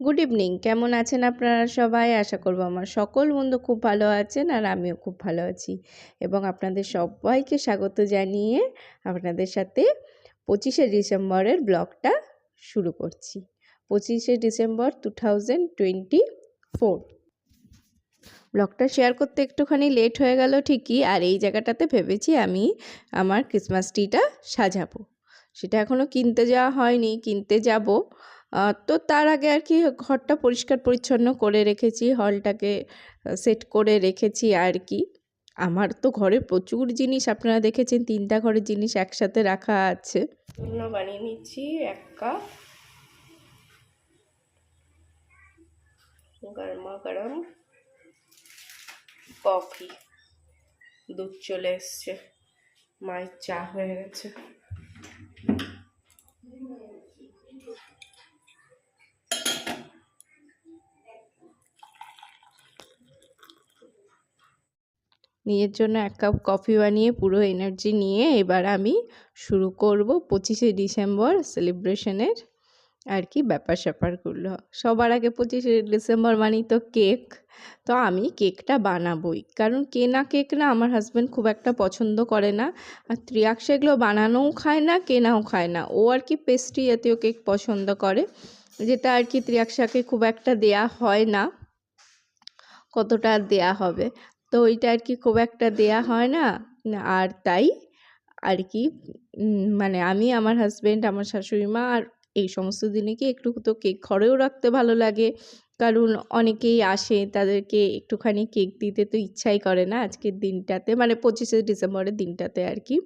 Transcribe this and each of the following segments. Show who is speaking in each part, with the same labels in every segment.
Speaker 1: Good evening কেমন আছেন আপনারা সবাই? আশা করব আমার সকল বন্ধু খুব ভালো আছেন আর আমিও খুব ভালো আছি। এবং আপনাদের সবাইকে স্বাগত জানিয়ে আপনাদের সাথে পঁচিশে ডিসেম্বরের ব্লগটা শুরু করছি। পঁচিশে December two thousand twenty four. ব্লগটা শেয়ার করতে একটুখানি লেট হয়ে গেল ঠিকই, আর এই জায়গাটাতে ভেবেছি আমি আমার ক্রিসমাস ট্রিটা সাজাবো। সেটা এখনও কিনতে যাওয়া হয়নি, কিনতে যাব। তো তার আগে আর কি ঘরটা পরিষ্কার পরিচ্ছন্ন করে রেখেছি, হলটাকে সেট করে রেখেছি আর কি। আমার তো ঘরে প্রচুর জিনিস আপনারা দেখেছেন, তিনটা ঘরের জিনিস একসাথে রাখা আছে। বানিয়ে নিচ্ছি, এক কাপ। গরমা গরম কফি। দুধ চলে এসছে। মায়ের চা হয়ে গেছে। নিজের জন্য এক কাপ কফি বানিয়ে পুরো এনার্জি নিয়ে এবার আমি শুরু করব পঁচিশে ডিসেম্বর সেলিব্রেশনের আর কি ব্যাপার স্যাপারগুলো সবার আগে পঁচিশে ডিসেম্বর মানেই তো কেক তো আমি কেকটা বানাবোই। কারণ কেনা কেক না আমার হাজব্যান্ড খুব একটা পছন্দ করে না। আর ত্রিয়াক্স এগুলো বানানোও খায় না কেনাও খায় না। ও আর কি পেস্ট্রি জাতীয় কেক পছন্দ করে। যেটা আর কি ত্রিয়াক্সাকে খুব একটা দেয়া হয় না। কতটা দেয়া হবে? তো ওইটা আর কি খুব একটা দেয়া হয় না। আর তাই আর কি মানে আমি, আমার হাজব্যান্ড আমার শাশুড়ি মা আর এই সমস্ত দিনে কি একটু তো কেক ঘরেও রাখতে ভালো লাগে। কারণ অনেকেই আসে, তাদেরকে একটুখানি কেক দিতে তো ইচ্ছাই করে না আজকের দিনটাতে মানে পঁচিশে ডিসেম্বরের দিনটাতে আর কি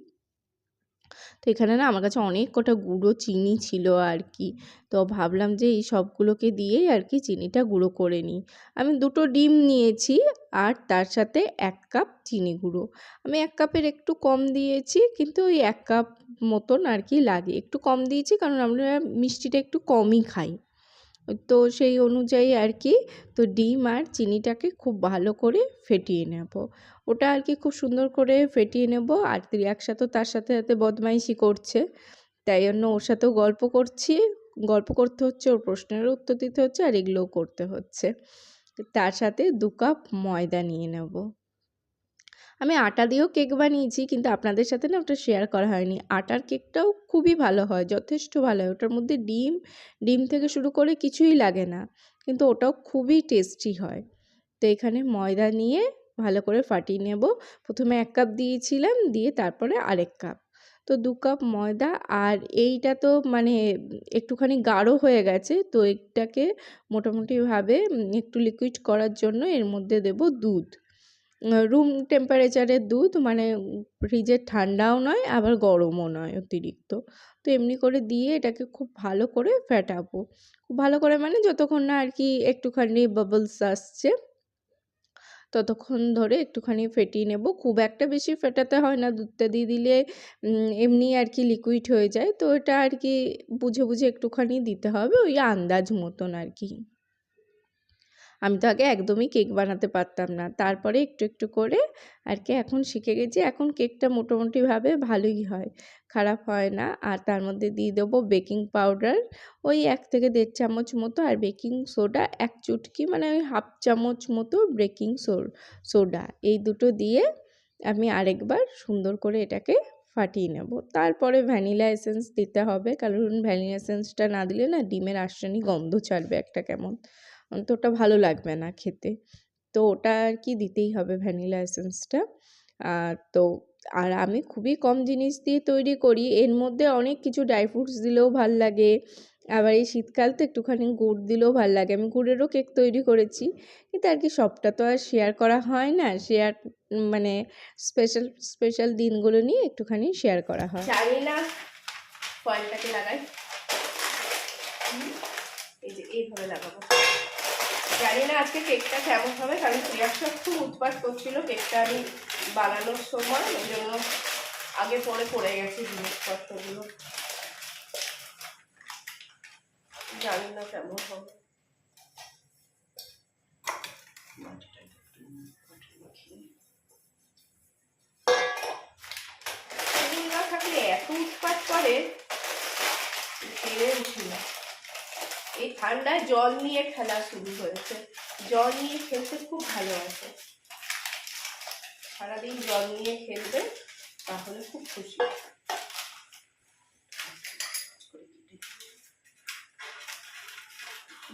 Speaker 1: তো এখানে না আমার কাছে অনেক কটা গুঁড়ো চিনি ছিল আর কি তো ভাবলাম যে এই সবগুলোকে দিয়েই আর কি চিনিটা গুঁড়ো করে নিই। আমি দুটো ডিম নিয়েছি আর তার সাথে এক কাপ চিনি গুঁড়ো। আমি এক কাপের একটু কম দিয়েছি কিন্তু ওই এক কাপ মতন আর কি লাগে। একটু কম দিয়েছি কারণ আমরা মিষ্টিটা একটু কমই খাই। তো সেই অনুযায়ী আর কি তো ডিম আর চিনিটাকে খুব ভালো করে ফেটিয়ে নেব। ওটা আর কি খুব সুন্দর করে ফেটিয়ে নেব আর ত্রিয়াক্সা তো তার সাথে সাথে বদমাইশি করছে। তাই জন্য ওর সাথেও গল্প করছি। গল্প করতে হচ্ছে, ওর প্রশ্নেরও উত্তর দিতে হচ্ছে আর এগুলোও করতে হচ্ছে। তার সাথে দু কাপ ময়দা নিয়ে নেব। আমি আটা দিয়েও কেক বানিয়েছি কিন্তু আপনাদের সাথে না ওটা শেয়ার করা হয়নি। আটার কেকটাও খুবই ভালো হয়, যথেষ্ট ভালো হয়। ওটার মধ্যে ডিম ডিম থেকে শুরু করে কিছুই লাগে না। কিন্তু ওটাও খুবই টেস্টি হয়। তো এখানে ময়দা নিয়ে ভালো করে ফাটিয়ে নেব। প্রথমে এক কাপ দিয়েছিলাম, দিয়ে তারপরে আরেক কাপ। তো দু কাপ ময়দা, আর এইটা তো মানে একটুখানি গাঢ় হয়ে গেছে, তো এটাকে মোটামুটিভাবে একটু লিকুইড করার জন্য এর মধ্যে দেব দুধ। রুম টেম্পারেচারের দুধ মানে ফ্রিজের ঠান্ডাও নয়, আবার গরমও নয় অতিরিক্ত। তো এমনি করে দিয়ে এটাকে খুব ভালো করে ফেটাবো। খুব ভালো করে মানে যতক্ষণ না আর কি একটুখানি বাবলস আসছে। ততক্ষণ ধরে একটুখানি ফেটিয়ে নেব। খুব একটা বেশি ফেটাতে হয় না, দুধটা দিয়ে দিলে এমনি আর কি লিকুইড হয়ে যায়। তো এটা আর কি বুঝে বুঝে একটুখানি দিতে হবে, ওই আন্দাজ মতন আর কি। আমি তো আগে একদমই কেক বানাতে পারতাম না। তারপরে একটু একটু করে আর কি এখন শিখে গেছি, এখন কেকটা মোটামুটিভাবে ভালোই হয়, খারাপ হয় না। আর তার মধ্যে দিয়ে দেবো বেকিং পাউডার, ওই এক থেকে দেড় চামচ মতো। আর বেকিং সোডা, এক চুটকি মানে ওই হাফ চামচ মতো বেকিং সোডা, এই দুটো দিয়ে আমি আরেকবার সুন্দর করে এটাকে ফাটিয়ে নেব। তারপরে ভ্যানিলা এসেন্স দিতে হবে, কারণ ভ্যানিলা এসেন্সটা না দিলে না ডিমের আর্সেনিক গন্ধ ছাড়বে একটা কেমন। তো ওটা ভালো লাগবে না খেতে। তো ওটা আর কি দিতেই হবে ভ্যানিলা এসেন্সটা। আর তো, আর আমি খুবই কম জিনিস দিয়ে তৈরি করি। এর মধ্যে অনেক কিছু ড্রাই ফ্রুটস দিলেও ভালো লাগে। আবার এই শীতকাল তো একটুখানি গুড় দিলেও ভালো লাগে। আমি গুড়েরও কেক তৈরি করেছি। কিন্তু আর কি সবটা তো আর শেয়ার করা হয় না। শেয়ার মানে স্পেশাল স্পেশাল দিনগুলো নিয়ে একটুখানি শেয়ার করা হয়। না। ফয়েলটাকে লাগাই। এই যে এইভাবে লাগাবো। জানি না আজকে কেকটা কেমন হবে, কারণ প্রিয়াসা খুব উৎপাত করছিল কেকটা আমি বানানোর সময়, ওই জন্য আগে পরে পড়ে গেছে জিনিসপত্রগুলো। জানি না কেমন হবে। থাকলে এত উৎপাত করে তেলে উঠি না। এই ঠান্ডায় জল নিয়ে খেলা শুরু হয়েছে। জল নিয়ে খেলতে খুব ভালোবাসে। সারাদিন জল নিয়ে খেলবে, তাহলে খুব খুশি।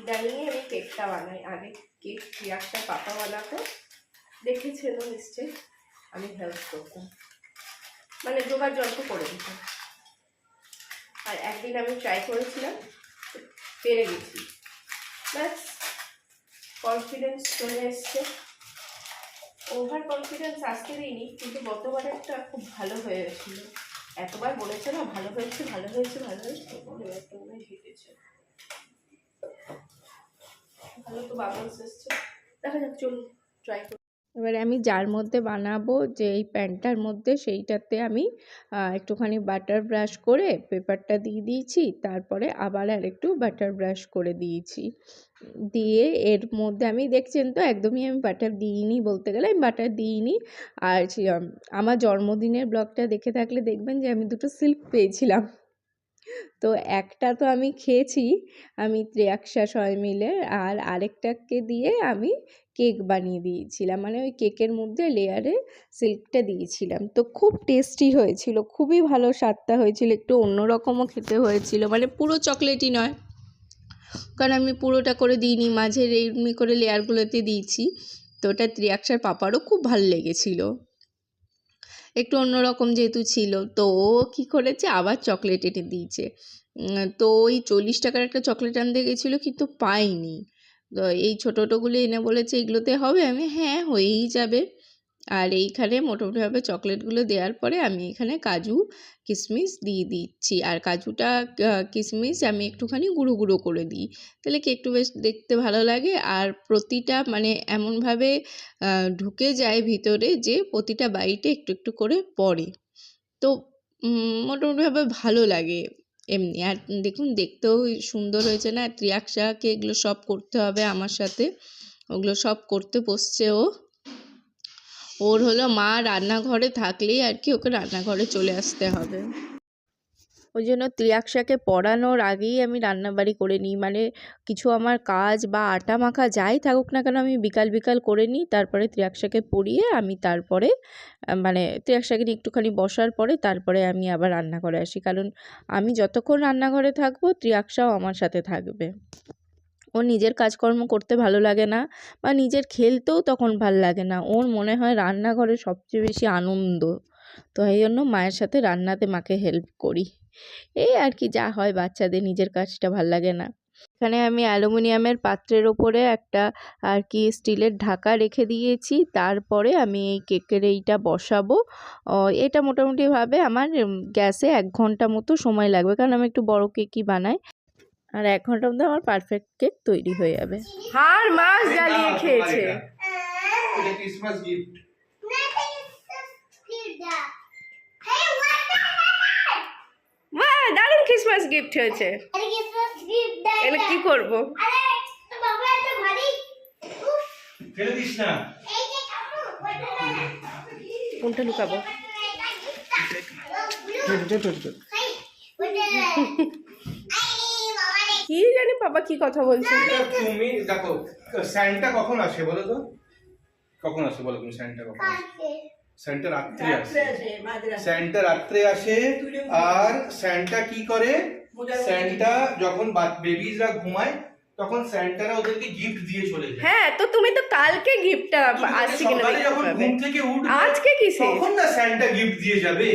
Speaker 1: ইদানিং আমি কেকটা বানাই। আগে কেক একটা পাপা বানাতো। দেখেছিল নিশ্চয়ই। আমি হেল্প করতাম। মানে জোগাড় যন্ত্র করে দিতাম। আর একদিন আমি ট্রাই করেছিলাম। পেরে গেছি। ব্যাস কনফিডেন্স চলে এসছে। ওভার কনফিডেন্স আসতে দিইনি, কিন্তু গতবার একটা খুব ভালো হয়ে গেছিল এতবার বলেছে না, ভালো হয়েছে ভালো হয়েছে ভালো হয়েছে এবারটা মনে হেঁটেছে। ভালো তো বাবলস এসছে। দেখা যাক, চলুন ট্রাই করি। এবারে আমি যার মধ্যে বানাবো যে এই প্যানটার মধ্যে সেইটাতে আমি একটুখানি বাটার ব্রাশ করে পেপারটা দিয়ে দিয়েছি, তারপরে আবার আর একটু বাটার ব্রাশ করে দিয়েছি। দিয়ে এর মধ্যে আমি, দেখছেন তো, একদমই আমি বাটার দিইনি বলতে গেলে, আমি বাটার দিইনি। আর আমার জন্মদিনের ব্লগটা দেখে থাকলে দেখবেন যে আমি দুটো সিল্ক পেয়েছিলাম। তো একটা তো আমি খেয়েছি, আমি ত্রিয়াক্সা সবাই মিলে, আর আরেকটাকে দিয়ে আমি কেক বানিয়ে দিয়েছিলাম। মানে ওই কেকের মধ্যে লেয়ারে সিল্কটা দিয়েছিলাম। তো খুব টেস্টি হয়েছিল, খুবই ভালো স্বাদটা হয়েছিল, একটু অন্যরকমও খেতে হয়েছিল। মানে পুরো চকলেটই নয়, কারণ আমি পুরোটা করে দিইনি মাঝে এমনি করে লেয়ারগুলোতে দিয়েছি। তো ওটা ত্রিয়াক্সার পাপারও খুব ভালো লেগেছিল। একটু অন্যরকম যেহেতু ছিল, তো ও কী করেছে, আবার চকলেট এনে দিয়েছে। তো ওই চল্লিশ টাকার একটা চকলেট আনতে গেছিল, কিন্তু পাইনি এই ছোটো ছোটোগুলো এনে বলেছে, এগুলোতে হবে? আমি হ্যাঁ হয়েই যাবে। আর এইখানে মোটামুটিভাবে চকলেটগুলো দেওয়ার পরে আমি এখানে কাজু কিশমিশ দিয়ে দিচ্ছি। আর কাজুটা কিশমিশ আমি একটুখানি গুঁড়ো গুঁড়ো করে দিই। তাহলে কি একটু বেশ দেখতে ভালো লাগে। আর প্রতিটা মানে এমনভাবে ঢুকে যায় ভিতরে যে প্রতিটা বাইটে একটু একটু করে পড়ে। তো মোটামুটিভাবে ভালো লাগে। এমনি। আর দেখুন, দেখতেও সুন্দর হয়েছে না? ত্রিয়াক্সাকে এগুলো সব করতে হবে আমার সাথে। ওগুলো সব করতে বসছে ও। ওর হলো মা রান্নাঘরে থাকলেই আর কি ওকে রান্নাঘরে চলে আসতে হবে। ওই জন্য ত্রিয়াক্সাকে পড়ানোর আগেই আমি রান্নাবাড়ি করে নিই। মানে কিছু আমার কাজ বা আটা মাখা যাই থাকুক না কেন আমি বিকাল বিকাল করে নিই। তারপরে ত্রিয়াক্সাকে পড়িয়ে আমি তারপরে মানে ত্রিয়াক্সাকে নিয়ে একটুখানি বসার পরে তারপরে আমি আবার রান্নাঘরে আসি। কারণ আমি যতক্ষণ রান্নাঘরে থাকব ত্রিয়াক্সাও আমার সাথে থাকবে। ওর নিজের কাজকর্ম করতে ভালো লাগে না বা নিজের খেলতেও তখন ভালো লাগে না। ওর মনে হয় রান্নাঘরে সবচেয়ে বেশি আনন্দ। তো এই জন্য মায়ের সাথে রান্নাতে মাকে হেল্প করি। এই আর কি যা হয় বাচ্চাদের নিজের কাজটা ভালো লাগে না। এখানে আমি অ্যালুমিনিয়ামের পাত্রের ওপরে একটা আর কি স্টিলের ঢাকা রেখে দিয়েছি তারপরে আমি এই কেকের এইটা বসাবো। এটা মোটামুটিভাবে আমার গ্যাসে এক ঘণ্টা মতো সময় লাগবে কারণ আমি একটু বড় কেকই বানাই। আর এক ঘণ্টার মধ্যে আমার পারফেক্ট কেক তৈরি হয়ে যাবে। হার মাছ জ্বালিয়ে খেয়েছে।
Speaker 2: ক্রিসমাস গিফট
Speaker 1: ক্রিসমাস গিফট হয়েছে। এলে কি করব?
Speaker 2: ফেলে দিস না।
Speaker 1: কোনটা লুকাবো? কি জানি বাবা কি কথা বলছে।
Speaker 2: তুমি দেখো স্যান্টা কখন আসে বলো তো? কখন আসে বলো তুমি স্যান্টা কখন আসে? স্যান্টা রাত্রে আসে স্যান্টা রাত্রে আসে আর স্যান্টা কি করে স্যান্টা যখন বেবিজরা ঘুমায় তখন স্যান্টারা ওদেরকে গিফট দিয়ে চলে যায়
Speaker 1: হ্যাঁ তো তুমি তো কালকে গিফটটা
Speaker 2: তুমি
Speaker 1: আসছে কিনা
Speaker 2: সকালে
Speaker 1: দেখতে
Speaker 2: যখন
Speaker 1: পাবে
Speaker 2: ঘুম থেকে উঠবে
Speaker 1: আজকে কিসে
Speaker 2: তখন না স্যান্টা গিফট দিয়ে যাবে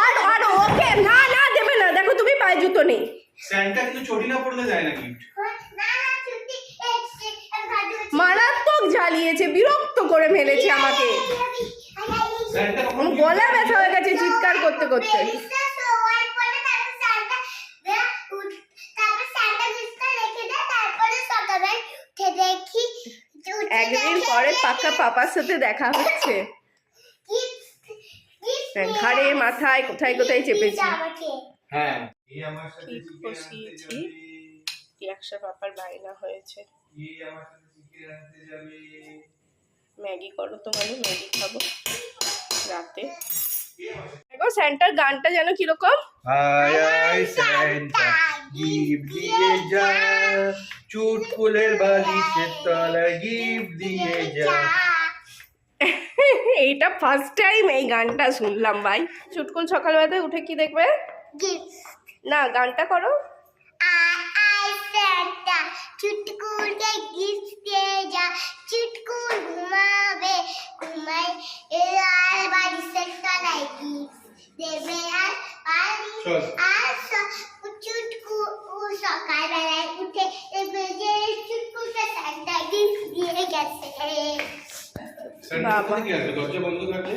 Speaker 1: আর আর ওকে না না দেবে না দেখো তুমি পায়ে জুতো নেই
Speaker 2: স্যান্টা কিন্তু চটি না পড়লে দেয় না গিফট
Speaker 1: মারাত্মক জ্বালিয়েছে বিরক্ত করে ফেলেছে আমাকে। গলা ব্যথা হয়ে গেছে চিৎকার করতে করতে। একদিন পরে পাক্কা পাপার সাথে দেখা হচ্ছে। ঘাড়ে মাথায় কোথায় কোথায় চেপেছি।
Speaker 2: হ্যাঁ। এই আমার সাথে
Speaker 1: ঠিক বসিয়েছি। একশো পাপার বায়না হয়েছে। ম্যাগি করো তো মানে ম্যাগি খাব রাতে। দেখো স্যান্টার গানটা যেন কীরকম?
Speaker 2: দিয়ে যা। বালিশের তলায় গিফট দিয়ে যা।
Speaker 3: এইটা ফার্স্ট টাইম এই গানটা শুনলাম ভাই। চুটকুল সকালবেলাতে উঠে কি দেখবে? না গানটা করো।
Speaker 4: চুটকুলকে গিফট যা চুটকুল ঘুমাবে ঘুমাই আর বাড়ি তলায় গিফট দেবে আর
Speaker 2: চল।
Speaker 4: আর চুটকু ও সকালবেলায় উঠে দেখবে যে চুটকুলটা সান্তা গিফট দিয়ে গেছে।
Speaker 2: আছে দরজা বন্ধ থাকলে?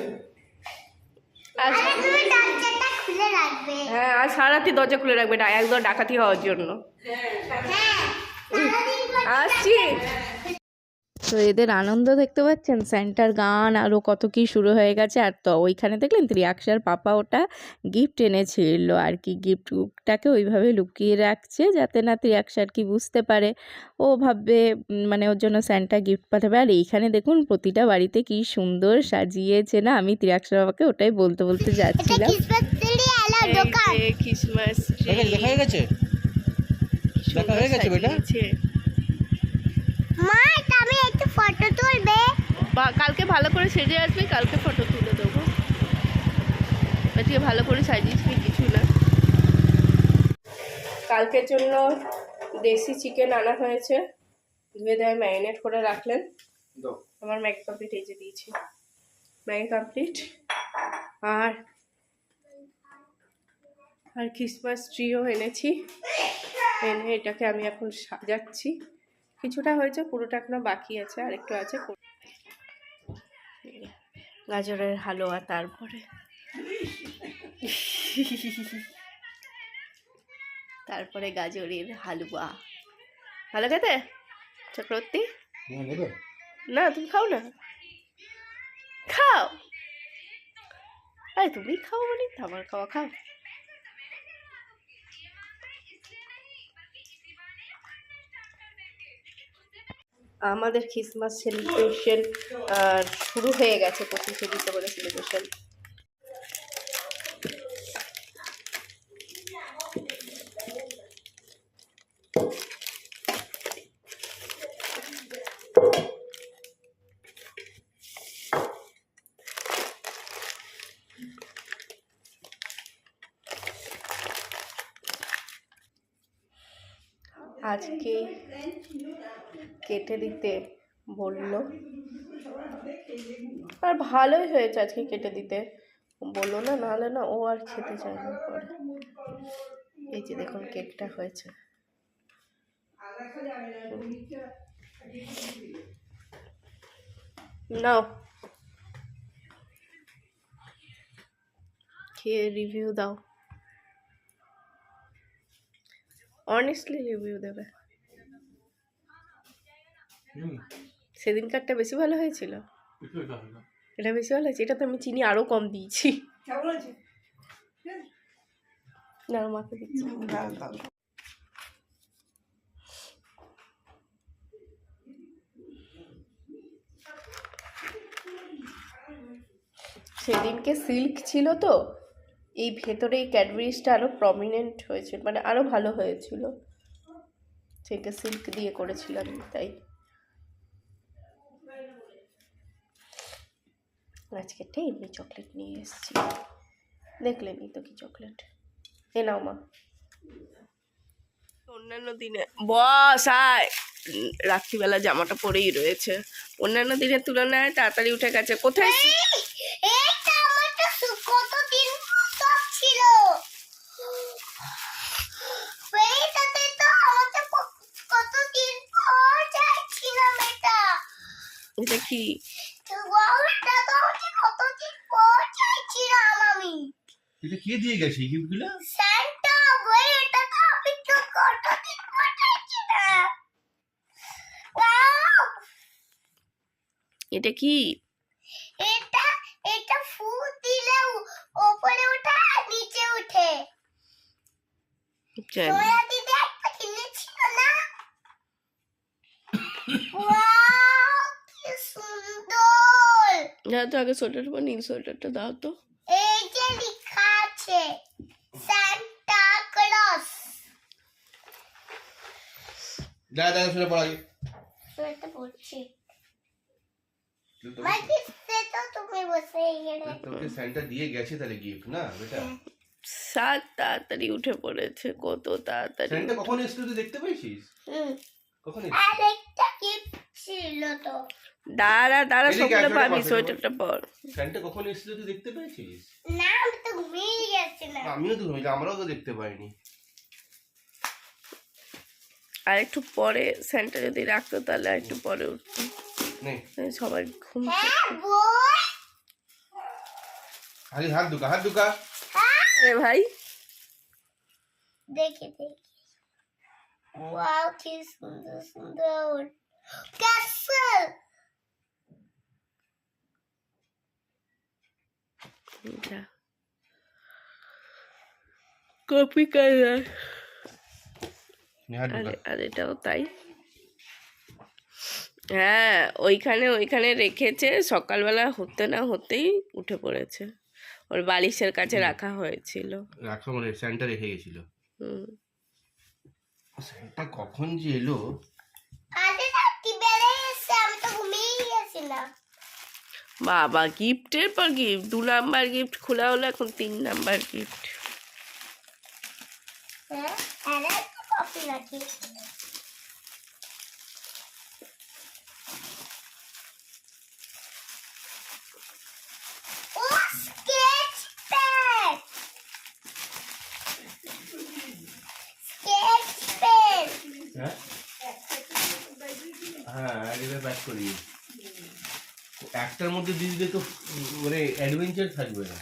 Speaker 3: আজ
Speaker 4: আরে তুমি দরজাটা খুলে রাখবে।
Speaker 3: হ্যাঁ আর সারাতি দরজা খুলে রাখবে একদম ডাকাতি হওয়ার জন্য।
Speaker 4: হ্যাঁ
Speaker 3: আসছি।
Speaker 1: তো এদের আনন্দ দেখতে পাচ্ছেন? স্যান্টার গান আরও কত কি শুরু হয়ে গেছে। আর তো ওইখানে দেখলেন ত্রিয়াক্ষার পাপা ওটা গিফট এনেছিল। আর কি গিফটটাকে ওইভাবে লুকিয়ে রাখছে যাতে না ত্রিয়াক্ষার কি বুঝতে পারে। ও ভাববে মানে ওর জন্য স্যান্টা গিফট পাঠাবে। আর এইখানে দেখুন প্রতিটা বাড়িতে কি সুন্দর সাজিয়েছে না? আমি ত্রিয়াক্ষার বাবাকে ওটাই বলতে বলতে
Speaker 4: এটা
Speaker 1: যাচ্ছিলাম।
Speaker 4: কিসবাস দিলি এলো দোকান
Speaker 3: ক্রিসমাস
Speaker 2: দেখা হয়ে গেছে বেটা?
Speaker 4: মা এটা আমি একটু ফটো তুলবে?
Speaker 3: কালকে ভালো করে সেজে আসবি কালকে ফটো তুলে দেবো। আজকে ভালো করে সাজিয়েছি কিছু না। কালকের জন্য দেশি চিকেন আনা হয়েছে। ধুয়ে দেয় ম্যারিনেট করে রাখলেন। আমার ম্যাগি কমপ্লিট এই যে দিয়েছি। ম্যাগি কমপ্লিট আর আর ক্রিসমাস ট্রিও এনেছি। এনে এটাকে আমি এখন সাজাচ্ছি। কিছুটা হয়েছে পুরোটা এখনও বাকি আছে আর একটু আছে। গাজরের হালুয়া তারপরে। তারপরে গাজরের হালুয়া। ভালো খেতে? চক্রবর্তী? না তুমি খাও না? খাও? আরে তুমি খাও মানে আমার খাওয়া খাও। আমাদের খ্রিসমাস সেলিব্রেশন শুরু হয়ে গেছে পঁচিশে ডিসেম্বরের সেলিব্রেশন আজকে কেটে দিতে বলল। আর ভালোই হয়েছে আজকে কেটে দিতে। বলল, না, নাহলে না, ও আর খেতে চায় না পরে। এই যে দেখুন কেকটা হয়েছে। নাও। খেয়ে রিভিউ দাও। অনেস্টলি রিভিউ দেবে। সেদিনকারটা বেশি ভালো হয়েছিল?
Speaker 2: এটা
Speaker 3: বেশি ভালো হয়েছে? এটা তো আমি চিনি আরও কম দিয়েছি। না মাকে দিচ্ছি। সেদিনকে সিল্ক ছিল তো এই ভেতরে এই ক্যাডবেরিজটা আরও প্রমিনেন্ট হয়েছে মানে আরও ভালো হয়েছিল। সেটা সিল্ক দিয়ে করেছিলাম তাই। আজকেরটা এমনি চকলেট নিয়ে এসেছি। দেখলেনই তো কি চকলেট? এ নাও মা। অন্যান্য দিনে বস আয়। রাত্রিবেলা জামাটা পরেই রয়েছে। অন্যান্য দিনের তুলনায় তাড়াতাড়ি উঠে গেছে। কোথায় শি-
Speaker 4: এইটা আমার তো সু- কতদিন সব ছিল এইটাতে তো আমাকে ক- কতদিন পর চাইছিলাম এটা
Speaker 3: এটা কি
Speaker 4: তো বাবা, এটা তো আমাকে কতদিন পর চাইছিলাম আমি
Speaker 2: এটা কে দিয়ে গেছে এই গিফটগুলো
Speaker 4: স্যান্টা বই এটা তো আমি তো Wow!
Speaker 3: এটা কি?
Speaker 4: এটা এটা ফুল দিলে উ- ওপরে ওঠে আর নিচে দিদি একটা কিনেছিল না? ওয়াও কি সুন্দর!
Speaker 3: দাও তো আগে সোয়েটার পর নীল সোয়েটারটা দাও তো।
Speaker 4: আছে। সান্টা ক্লস
Speaker 2: দেখা দেখা শুনে পড়া আগে।
Speaker 4: সোয়েটার পরছি
Speaker 2: তোকে-
Speaker 4: বাকি সে তো তুমি বসে
Speaker 2: তোকে স্যান্টা দিয়ে গেছে তাহলে গিফট না বেটা?
Speaker 3: সাত তাড়াতাড়ি উঠে পড়েছে কত তাড়াতাড়ি
Speaker 2: স্যান্টা কখন এসেছিল তুই দেখতে পেয়েছিস
Speaker 4: হুম।
Speaker 2: কখন
Speaker 4: আরেকটা গিফট
Speaker 3: দাঁড়া দাঁড়া সবগুলো পাবি সোয়েটারটা পর।
Speaker 2: কখন এসেছিল তুই দেখতে পেয়েছিস?
Speaker 4: না আমি তো ঘুমিয়ে গেছিলাম।
Speaker 2: আমিও তো ঘুমিয়েছি আমরাও তো দেখতে পাইনি।
Speaker 3: আর একটু পরে স্যান্টা যদি রাখতো তাহলে আর একটু পরে উঠতো। সবাই ঘুম
Speaker 4: হ্যাঁ
Speaker 2: আগে হাত দুকা হাত দুকা।
Speaker 3: এ ভাই।
Speaker 4: দেখি দেখি। ওয়াও কি সুন্দর সুন্দর।
Speaker 3: যা কপি আর এটাও তাই। হ্যাঁ ওইখানে ওইখানে রেখেছে সকালবেলা হতে না হতেই উঠে পড়েছে। ওর বালিশের কাছে রাখা হয়েছিল।
Speaker 2: রাখো মানে স্যান্টা রেখে গেছিল।
Speaker 3: হুম।
Speaker 2: স্যান্টা কখন যে এলো?
Speaker 4: আরে
Speaker 3: বাবা গিফটের পর গিফট দু নাম্বার গিফট খোলা হলো এখন তিন নাম্বার গিফট
Speaker 4: হ্যাঁ
Speaker 2: হ্যাঁ? হ্যাঁ করি। একটার মধ্যে দিয়ে দিলে তো মানে অ্যাডভেঞ্চার থাকবে না।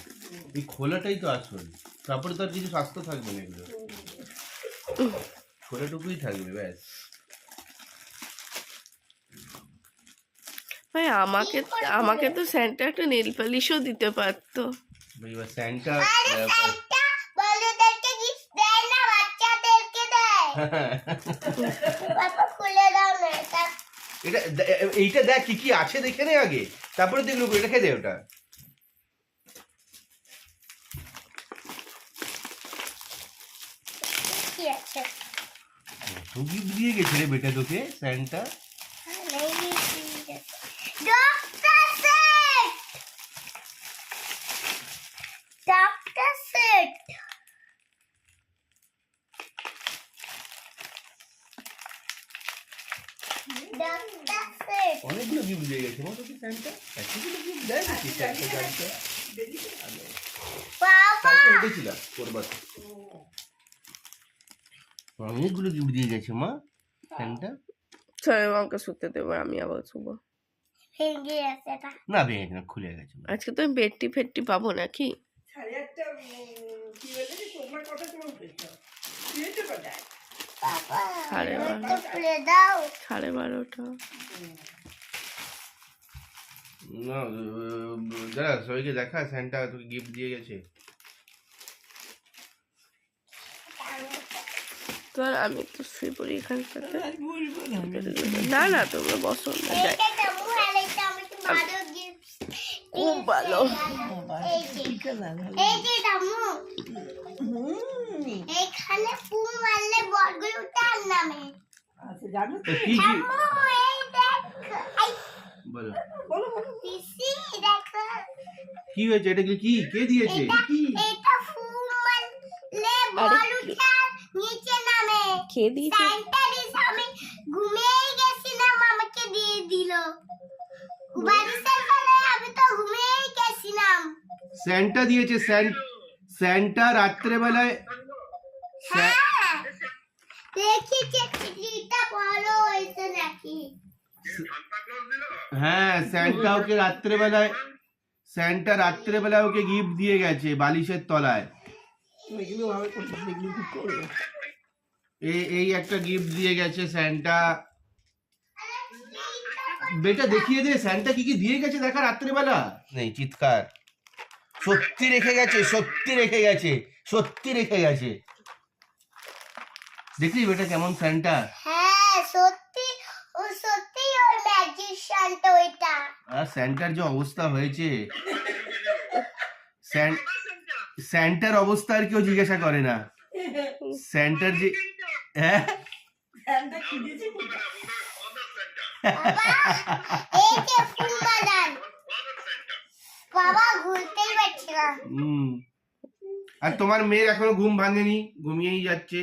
Speaker 2: এই খোলাটাই তো আসল। তারপরে তো আর কিছু স্বাস্থ্য থাকবে না এগুলো। খোলাটুকুই থাকবে ব্যাস।
Speaker 3: ভাই আমাকে আমাকে তো স্যান্টা একটা নেল পালিশও দিতে পারতো।
Speaker 2: এবার স্যান্টা
Speaker 4: আরে একটা বড়দেরকে গিফট দেয় না বাচ্চাদেরকে দেয়। বাবা খুলে দাও না এটা
Speaker 2: এটা এইটা দেখ কি কি আছে দেখে নে আগে। তারপরে দেখল রেখে দে ওটা।
Speaker 4: কি আছে?
Speaker 2: তো গিফট দিয়ে গেছে রে বেটা তোকে Santa.
Speaker 4: Doctor set! Doctor set! Doctor set!
Speaker 2: অনেকগুলো গিফট দিয়ে গেছে মতো কি স্যান্টা? এতগুলো গিফট কালকে করবার অনেকগুলো গিফট দিয়ে গেছে মা স্যান্টা
Speaker 3: চল আমাকে শুতে দেবো আমি আবার শুবো।
Speaker 2: না ভেঙে না খুলে গেছে
Speaker 3: আজকে তো বেডটি ফেডটি পাবো নাকি? সাড়ে সাড়ে বারোটা।
Speaker 2: না দাদা সবাইকে দেখা স্যান্টা তোকে গিফট দিয়ে গেছে।
Speaker 3: চল আমি একটু শুয়ে পড়ি এখানটাতে। না না। তোমরা বসো না যাই। খুব ভালো।
Speaker 4: এখানে মারলে নামে।
Speaker 2: কি
Speaker 4: আই।
Speaker 2: বলো। কি হয়েছে এটা কি কি কে দিয়েছে
Speaker 4: এটা এটা ফু মারলে বর্গলুটার নিচে নামে
Speaker 3: খেয়ে দিয়েছে
Speaker 4: সাইনটা দিস আমি ঘুমিয়ে গেছিলাম আমাকে দিয়ে দিল বারিশের বেলায় আমি তো ঘুমিয়ে গেছিলাম
Speaker 2: স্যান্টা দিয়েছে স্যান- স্যান্টা রাত্রেবেলায় স্যা-
Speaker 4: হ্যাঁ দেখি যে চিঠিটা বড় হয়েছে নাকি
Speaker 2: হ্যাঁ স্যান্টা ওকে রাত্রেবেলায় স্যান্টা রাত্রেবেলায় ওকে গিফট দিয়ে গেছে বালিশের তলায়। এই এই একটা গিফট দিয়ে গেছে স্যান্টা। বেটা দেখিয়ে দে স্যান্টা কি কি দিয়ে গেছে দেখা রাত্রেবেলা? নেই চিৎকার। সত্যি রেখে গেছে সত্যি রেখে গেছে সত্যি রেখে গেছে। দেখলি বেটা কেমন স্যান্টা?
Speaker 4: হ্যাঁ সত্যি ম্যাজিশিয়ানটা ওইটা।
Speaker 2: আর স্যান্টার যে অবস্থা হয়েছে স্যান্টার অবস্থা আর কেউ জিজ্ঞাসা করে না। স্যান্টার যে হ্যাঁ?
Speaker 4: এই যে ফুল বাগান। বাবা ঘুরতেই পারছি না
Speaker 2: হুম। আর তোমার মেয়ের এখনও ঘুম ভাঙেনি ঘুমিয়েই যাচ্ছে।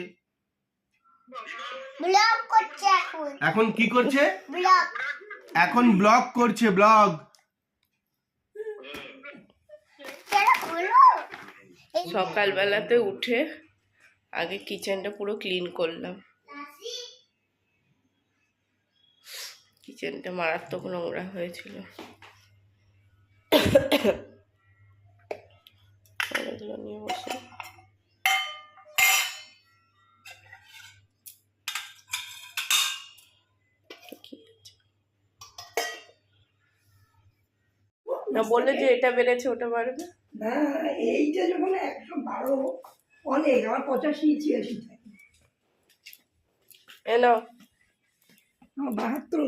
Speaker 4: ব্লগ করছে এখন।
Speaker 2: এখন কি করছে?
Speaker 4: ব্লগ
Speaker 2: এখন ব্লগ করছে ব্লগ।
Speaker 3: সকালবেলাতে উঠে আগে কিচেনটা পুরো ক্লিন করলাম। কিচেনটা মারাত্মক নোংরা হয়েছিল। নিয়ে বসে। না বললে যে এটা বেড়েছে ওটা বাড়বে?
Speaker 5: না এইটা যখন একশো বারো অনেক আমার পঁচাশি ছিয়াশি থাকে। বাহাত্তরও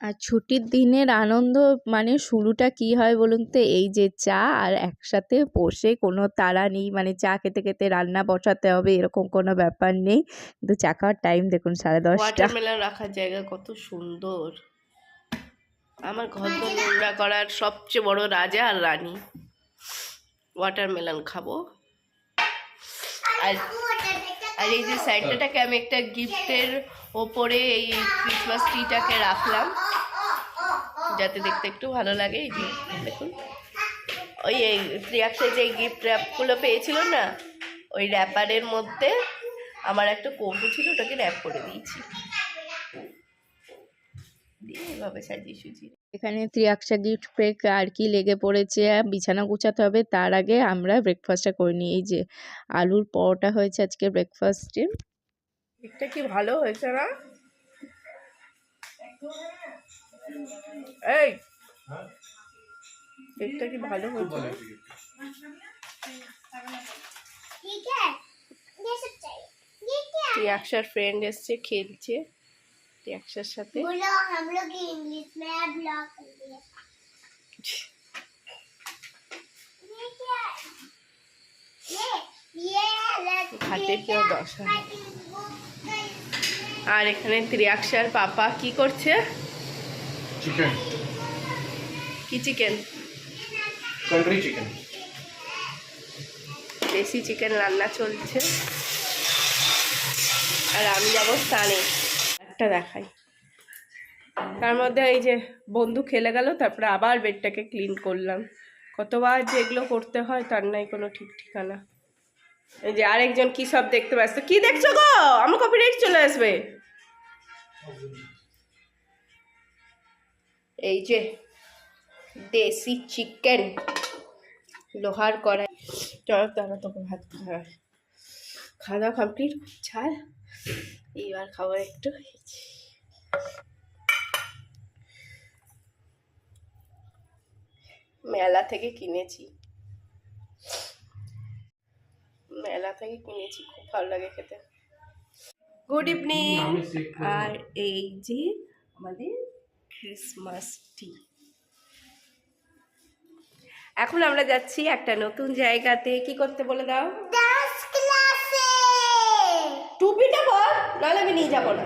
Speaker 1: আর ছুটির দিনের আনন্দ মানে শুরুটা কি হয় বলুন তো? এই যে চা আর একসাথে বসে কোনো তাড়া নেই মানে চা খেতে খেতে রান্না বসাতে হবে এরকম কোনো ব্যাপার নেই। কিন্তু চা খাওয়ার টাইম দেখুন সাড়ে দশটা।
Speaker 3: ওয়াটারমেলন রাখার জায়গা কত সুন্দর। আমার ঘর নোংরা করার সবচেয়ে বড় রাজা আর রানী। ওয়াটারমেলন খাব। আর আর এই যে সাইডটাকে আমি একটা গিফটের ওপরে এই ক্রিসমাস ট্রিটাকে রাখলাম। যাতে দেখতে একটু ভালো লাগে। এই দেখুন। ওই এই প্রিয়াক্ষা যে গিফট র্যাপগুলো পেয়েছিল না, ওই র্যাপারের মধ্যে আমার একটা কৌটো ছিল, ওটাকে র্যাপ করে দিয়েছি। দিয়ে এভাবে সাজিয়ে সুজিয়ে
Speaker 1: এখানে ত্রিয়াক্সা গিফট পেক আর কি লেগে পড়েছে বিছানা গুছাতে হবে তার আগে আমরা ব্রেকফাস্টটা করে নিই। এই যে আলুর পরোটা হয়েছে আজকে ব্রেকফাস্টে
Speaker 3: এটা কি ভালো হয়েছে না? এই কেকটা কি ভালো হয়েছে রিয়াকশার ফ্রেন্ড এসছে খেলছে। রিয়াক্সার সাথে। আর এখানে ত্রিয়াক্সার পাপা কি করছে? কি চিকেন
Speaker 2: চিকেন
Speaker 3: দেশি চিকেন রান্না চলছে। আর আমি যাব স্থানে। একটা দেখাই। তার মধ্যে এই যে বন্ধু খেলে গেল, তারপরে আবার বেডটাকে ক্লিন করলাম। কতবার যে এগুলো করতে হয়, তার নাই কোনো ঠিক ঠিকানা। এই যে আরেকজন কি সব দেখতে ব্যস্ত কি দেখছ গো? আমার কপিরাইট চলে আসবে। এই যে দেশি চিকেন লোহার কড়াই। চল তারা তোকে ভাত খাওয়া। খাওয়া দাওয়া কমপ্লিট ছাড়। এইবার খাবার একটু মেলা থেকে কিনেছি। মেলা থেকে কিনেছি খুব ভালো লাগে খেতে। Good evening. আর এই যে আমাদের ক্রিসমাস টি এখন আমরা যাচ্ছি একটা নতুন জায়গাতে। কি করতে বলে দাও?
Speaker 4: ডান্স
Speaker 3: ক্লাসে বি নাহলে আমি নিয়ে যাব না।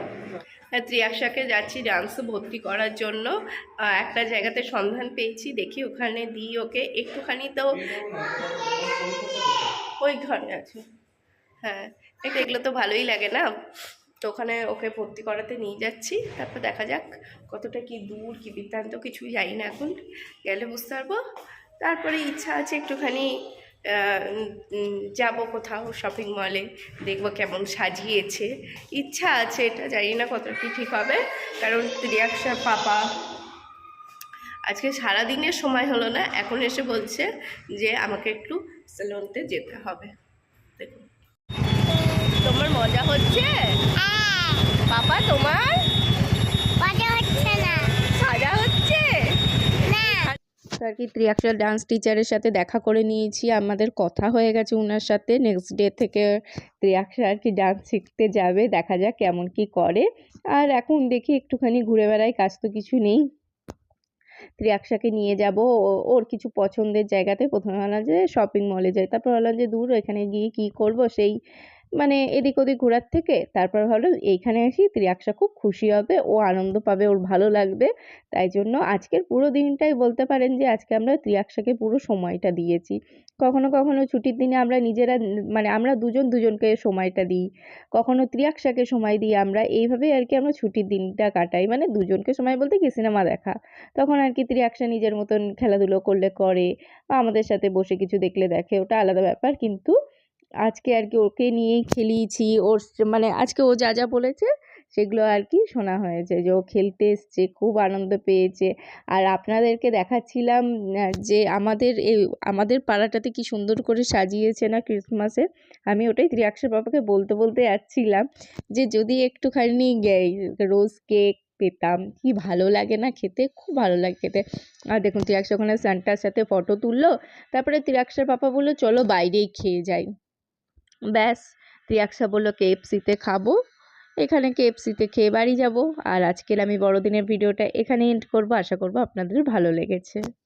Speaker 3: হ্যাঁ ত্রিয়াকশাকে যাচ্ছি ডান্সে ভর্তি করার জন্য। একটা জায়গাতে সন্ধান পেয়েছি, দেখি ওখানে দিই ওকে। একটুখানি তো ওই ঘরে আছে। হ্যাঁ এটা এগুলো তো ভালোই লাগে না। তো ওখানে ওকে ভর্তি করাতে নিয়ে যাচ্ছি, তারপর দেখা যাক কতটা কি দূর, কি বৃত্তান্ত, কিছুই জানি না এখন। গেলে বুঝতে পারব। তারপরে ইচ্ছা আছে একটুখানি যাব কোথাও শপিং মলে দেখব কেমন সাজিয়েছে। ইচ্ছা আছে এটা জানি না কত কি ঠিক হবে কারণ রিয়াকশার পাপা। আজকে সারা দিনের সময় হলো না এখন এসে বলছে যে আমাকে একটু সেলুনতে যেতে হবে। দেখুন। তোমার মজা হচ্ছে? পাপা তোমার
Speaker 4: মজা হচ্ছে না
Speaker 3: সাজা হচ্ছে
Speaker 4: না
Speaker 1: তো আর কি ত্রিয়াক্সার ডান্স টিচারের সাথে দেখা করে নিয়েছি। আমাদের কথা হয়ে গেছে ওনার সাথে। নেক্সট ডে থেকে ত্রিয়াক্সা আর কি ডান্স শিখতে যাবে। দেখা যাক কেমন কি করে। আর এখন দেখি একটুখানি ঘুরে বেড়াই, কাজ তো কিছু নেই। ত্রিয়াক্সাকে নিয়ে যাব। ওর কিছু পছন্দের জায়গাতে প্রথমে ভাবলাম যে শপিং মলে যাই। তারপর ভাবলাম যে দূর এখানে গিয়ে কী করব? সেই মানে এদিক ওদিক ঘোরার থেকে তারপর ভাবলো এইখানে আসি ত্রিয়াক্সা খুব খুশি হবে, ও আনন্দ পাবে, ওর ভালো লাগবে। তাই জন্য আজকের পুরো দিনটাই বলতে পারেন যে আজকে আমরা ত্রিয়াক্সাকে পুরো সময়টা দিয়েছি। কখনো কখনো ছুটির দিনে আমরা নিজেরা মানে আমরা দুজন দুজনকে সময়টা দিই। কখনো ত্রিয়াক্সাকে সময় দিই আমরা এইভাবেই আর কি আমরা ছুটির দিনটা কাটাই। মানে দুজনকে সময় বলতে কি সিনেমা দেখা। তখন আর কি ত্রিয়াক্সা নিজের মতন খেলাধুলো করলে করে, বা আমাদের সাথে বসে কিছু দেখলে দেখে, ওটা আলাদা ব্যাপার। কিন্তু আজকে আর কি ওকে নিয়েই খেলিয়েছি, ওর মানে আজকে ও যা যা বলেছে সেগুলো আর কি শোনা হয়েছে যে ও খেলতে এসছে, খুব আনন্দ পেয়েছে। আর আপনাদেরকে দেখাচ্ছিলাম যে আমাদের এই আমাদের পাড়াটাতে কি সুন্দর করে সাজিয়েছে না ক্রিসমাসে? আমি ওটাই ত্রিয়াক্ষর বাবাকে বলতে বলতে যাচ্ছিলাম যে যদি একটুখানি রোজ কেক পেতাম, কি ভালো লাগে না খেতে, খুব ভালো লাগে খেতে। আর দেখুন ত্রিয়াক্ষর ওখানে সান্টার সাথে ফটো তুললো, তারপরে ত্রিয়াক্ষর পাপা বলল, চলো বাইরেই খেয়ে যাই। ব্যাস ত্রিয়াক্ষা বলল, কেএফসিতে খাব। এখানে কেএফসিতে খেয়ে বাড়ি যাব। আর আজকের আমি বড়দিনের ভিডিওটা এখানে এন্ড করব। আশা করব আপনাদের ভালো লেগেছে।